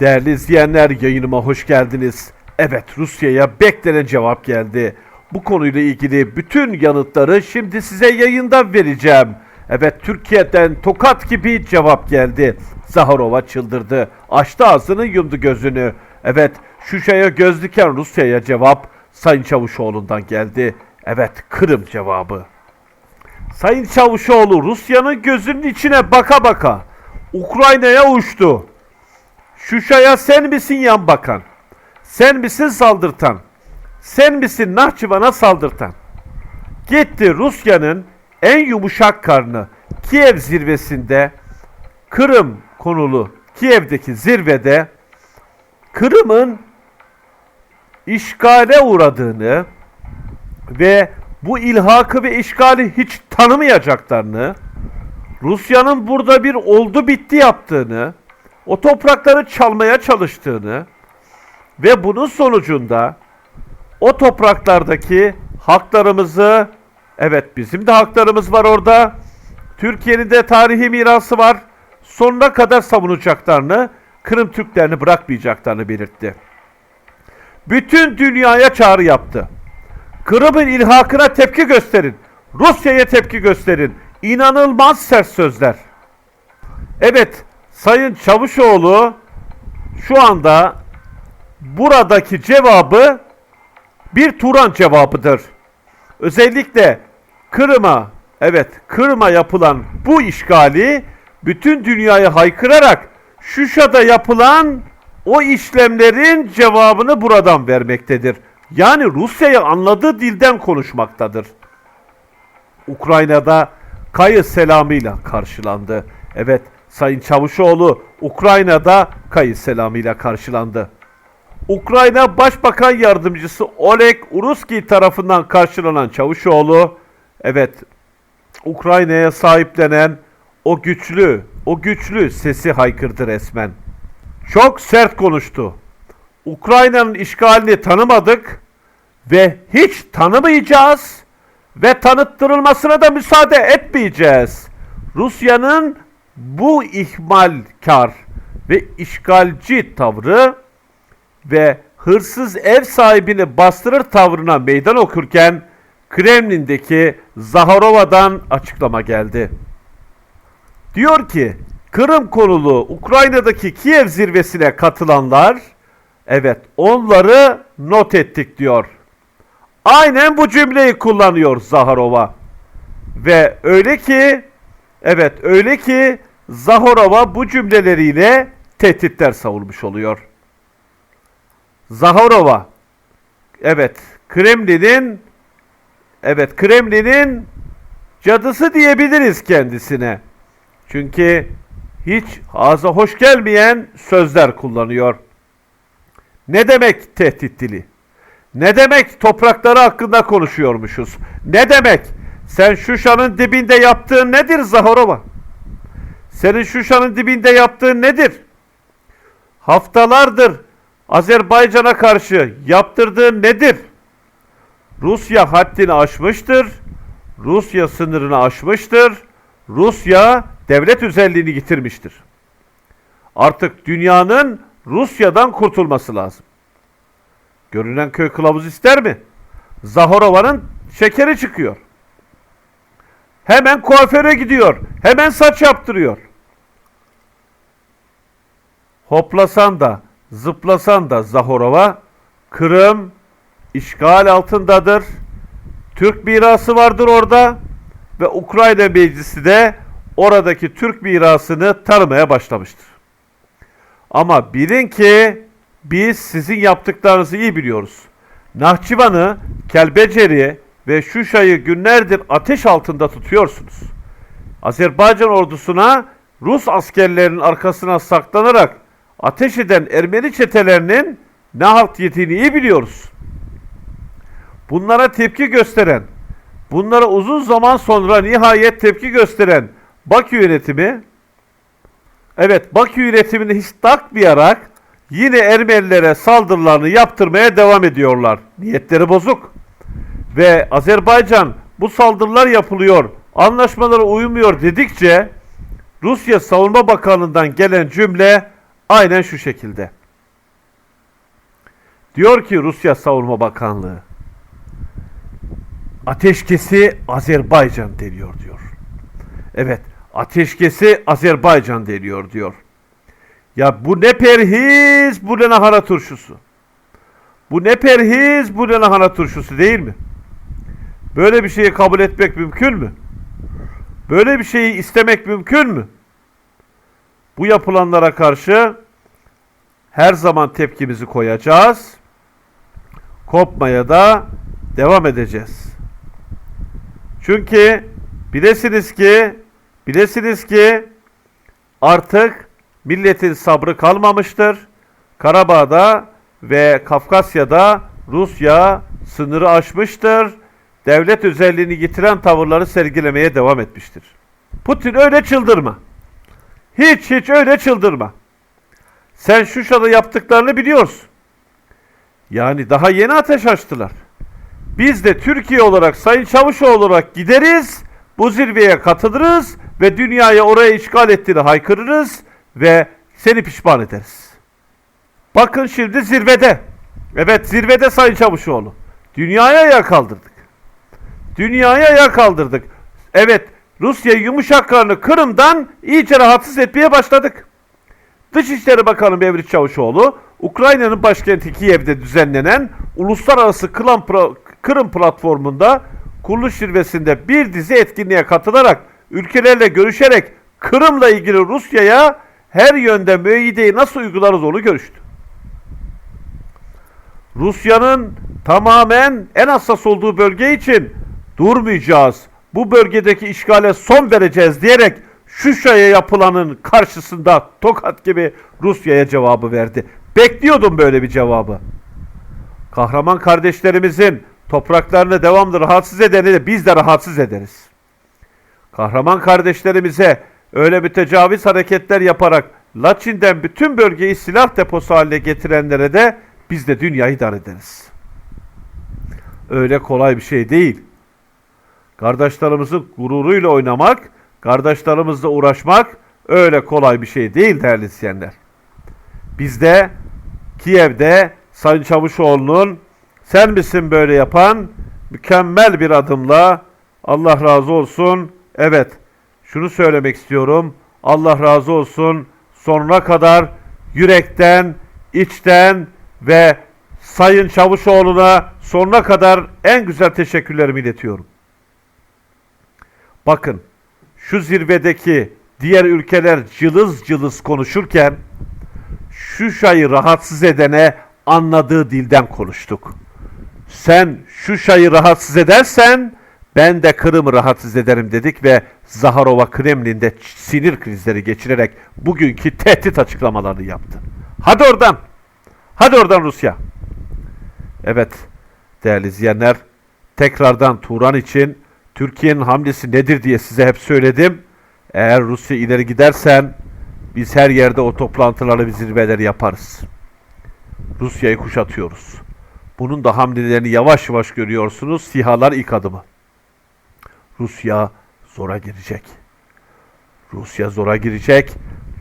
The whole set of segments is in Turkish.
Değerli izleyenler yayınıma hoş geldiniz. Evet Rusya'ya beklenen cevap geldi. Bu konuyla ilgili bütün yanıtları şimdi size yayında vereceğim. Evet Türkiye'den tokat gibi cevap geldi. Zaharova çıldırdı. Açtı ağzını yumdu gözünü. Evet Şuşa'ya göz diken Rusya'ya cevap Sayın Çavuşoğlu'ndan geldi. Evet Kırım cevabı. Sayın Çavuşoğlu Rusya'nın gözünün içine baka baka Ukrayna'ya uçtu. Şuşa'ya sen misin yan bakan? Sen misin saldırtan? Sen misin Nahçıvan'a saldırtan? Gitti Rusya'nın en yumuşak karnı Kiev zirvesinde Kırım konulu Kiev'deki zirvede Kırım'ın işgale uğradığını ve bu ilhakı ve işgali hiç tanımayacaklarını, Rusya'nın burada bir oldu bitti yaptığını, o toprakları çalmaya çalıştığını ve bunun sonucunda o topraklardaki haklarımızı, evet bizim de haklarımız var orada, Türkiye'nin de tarihi mirası var, sonuna kadar savunacaklarını, Kırım Türklerini bırakmayacaklarını belirtti. Bütün dünyaya çağrı yaptı. Kırım'ın ilhakına tepki gösterin. Rusya'ya tepki gösterin. İnanılmaz sert sözler. Evet, Sayın Çavuşoğlu şu anda buradaki cevabı bir Turan cevabıdır. Özellikle Kırım'a, evet Kırım'a yapılan bu işgali bütün dünyaya haykırarak Şuşa'da yapılan o işlemlerin cevabını buradan vermektedir. Yani Rusya'yı anladığı dilden konuşmaktadır. Ukrayna'da kayı selamıyla karşılandı. Evet, Sayın Çavuşoğlu Ukrayna'da kayı selamıyla karşılandı. Ukrayna Başbakan Yardımcısı Oleg Uruski tarafından karşılanan Çavuşoğlu, evet Ukrayna'ya sahiplenen o güçlü, o güçlü sesi haykırdı resmen. Çok sert konuştu. Ukrayna'nın işgalini tanımadık ve hiç tanımayacağız ve tanıttırılmasına da müsaade etmeyeceğiz. Rusya'nın bu ihmalkar ve işgalci tavrı ve hırsız ev sahibini bastırır tavrına meydan okurken Kremlin'deki Zaharova'dan açıklama geldi. Diyor ki Kırım konulu Ukrayna'daki Kiev zirvesine katılanlar evet onları not ettik diyor. Aynen bu cümleyi kullanıyor Zaharova. Ve öyle ki evet öyle ki Zaharova bu cümleleriyle tehditler savurmuş oluyor. Zaharova evet Kremlin'in evet Kremlin'in cadısı diyebiliriz kendisine. Çünkü hiç ağza hoş gelmeyen sözler kullanıyor. Ne demek tehdit dili? Ne demek toprakları hakkında konuşuyormuşuz? Ne demek? Sen Şuşa'nın dibinde yaptığın nedir Zaharova? Senin Şuşa'nın dibinde yaptığın nedir? Haftalardır Azerbaycan'a karşı yaptırdığın nedir? Rusya haddini aşmıştır. Rusya sınırını aşmıştır. Rusya devlet özelliğini yitirmiştir. Artık dünyanın Rusya'dan kurtulması lazım. Görünen köy kılavuz ister mi? Zahorova'nın şekeri çıkıyor. Hemen kuaföre gidiyor. Hemen saç yaptırıyor. Hoplasan da, zıplasan da Zahorova, Kırım işgal altındadır. Türk mirası vardır orada ve Ukrayna meclisi de oradaki Türk mirasını tanımaya başlamıştır. Ama bilin ki biz sizin yaptıklarınızı iyi biliyoruz. Nahçıvan'ı, Kelbecer'i ve Şuşa'yı günlerdir ateş altında tutuyorsunuz. Azerbaycan ordusuna Rus askerlerinin arkasına saklanarak ateş eden Ermeni çetelerinin ne halt yediğini iyi biliyoruz. Bunlara tepki gösteren, bunlara uzun zaman sonra nihayet tepki gösteren Bakü yönetimi, evet Bakü yönetimini hiç takmayarak yine Ermenilere saldırılarını yaptırmaya devam ediyorlar. Niyetleri bozuk. Ve Azerbaycan bu saldırılar yapılıyor, anlaşmalara uymuyor dedikçe Rusya Savunma Bakanlığı'ndan gelen cümle Aynen şu şekilde. Diyor ki Rusya Savunma Bakanlığı ateşkesi Azerbaycan deniyor diyor. Evet, ateşkesi Azerbaycan deniyor diyor. Ya bu ne perhiz, bu ne lahana turşusu. Bu ne perhiz, bu ne lahana turşusu değil mi? Böyle bir şeyi kabul etmek mümkün mü? Böyle bir şeyi istemek mümkün mü? Bu yapılanlara karşı her zaman tepkimizi koyacağız. Kopmaya da devam edeceğiz. Çünkü bilesiniz ki bilesiniz ki artık milletin sabrı kalmamıştır. Karabağ'da ve Kafkasya'da Rusya sınırı aşmıştır. Devlet özelliğini yitiren tavırları sergilemeye devam etmiştir. Putin öyle çıldırma. Hiç hiç öyle çıldırma. Sen Şuşa'da yaptıklarını biliyorsun. Yani daha yeni ateş açtılar. Biz de Türkiye olarak Sayın Çavuşoğlu olarak gideriz, bu zirveye katılırız ve dünyaya oraya işgal ettiğini haykırırız ve seni pişman ederiz. Bakın şimdi zirvede. Evet zirvede Sayın Çavuşoğlu. Dünyaya yer kaldırdık. Dünyaya yer kaldırdık. Evet Rusya yumuşak karnı Kırım'dan iyice rahatsız etmeye başladık. Dışişleri Bakanı Mevlüt Çavuşoğlu, Ukrayna'nın başkenti Kiev'de düzenlenen Uluslararası Kılan Pro- Kırım platformunda kuruluş zirvesinde bir dizi etkinliğe katılarak ülkelerle görüşerek Kırım'la ilgili Rusya'ya her yönde müeyyideyi nasıl uygularız onu görüştü. Rusya'nın tamamen en hassas olduğu bölge için durmayacağız. Bu bölgedeki işgale son vereceğiz diyerek Şuşa'ya yapılanın karşısında tokat gibi Rusya'ya cevabı verdi. Bekliyordum böyle bir cevabı. Kahraman kardeşlerimizin topraklarını devamlı rahatsız edeni de biz de rahatsız ederiz. Kahraman kardeşlerimize öyle bir tecavüz hareketler yaparak Laçin'den bütün bölgeyi silah deposu haline getirenlere de biz de dünyayı dar ederiz. Öyle kolay bir şey değil. Kardeşlerimizin gururuyla oynamak, kardeşlerimizle uğraşmak öyle kolay bir şey değil değerli izleyenler. Biz de Kiev'de Sayın Çavuşoğlu'nun sen misin böyle yapan mükemmel bir adımla Allah razı olsun. Evet şunu söylemek istiyorum. Allah razı olsun. Sonuna kadar yürekten, içten ve Sayın Çavuşoğlu'na sonuna kadar en güzel teşekkürlerimi iletiyorum. Bakın şu zirvedeki diğer ülkeler cılız cılız konuşurken şu şayı rahatsız edene anladığı dilden konuştuk. Sen şu şayı rahatsız edersen ben de Kırım'ı rahatsız ederim dedik ve Zaharova Kremlin'de sinir krizleri geçirerek bugünkü tehdit açıklamalarını yaptı. Hadi oradan. Hadi oradan Rusya. Evet değerli izleyenler tekrardan Turan için Türkiye'nin hamlesi nedir diye size hep söyledim. Eğer Rusya ileri gidersen biz her yerde o toplantıları ve zirveleri yaparız. Rusya'yı kuşatıyoruz. Bunun da hamlelerini yavaş yavaş görüyorsunuz. Sihalar ilk adımı. Rusya zora girecek. Rusya zora girecek.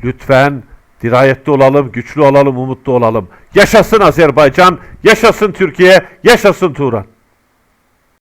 Lütfen dirayetli olalım, güçlü olalım, umutlu olalım. Yaşasın Azerbaycan, yaşasın Türkiye, yaşasın Turan.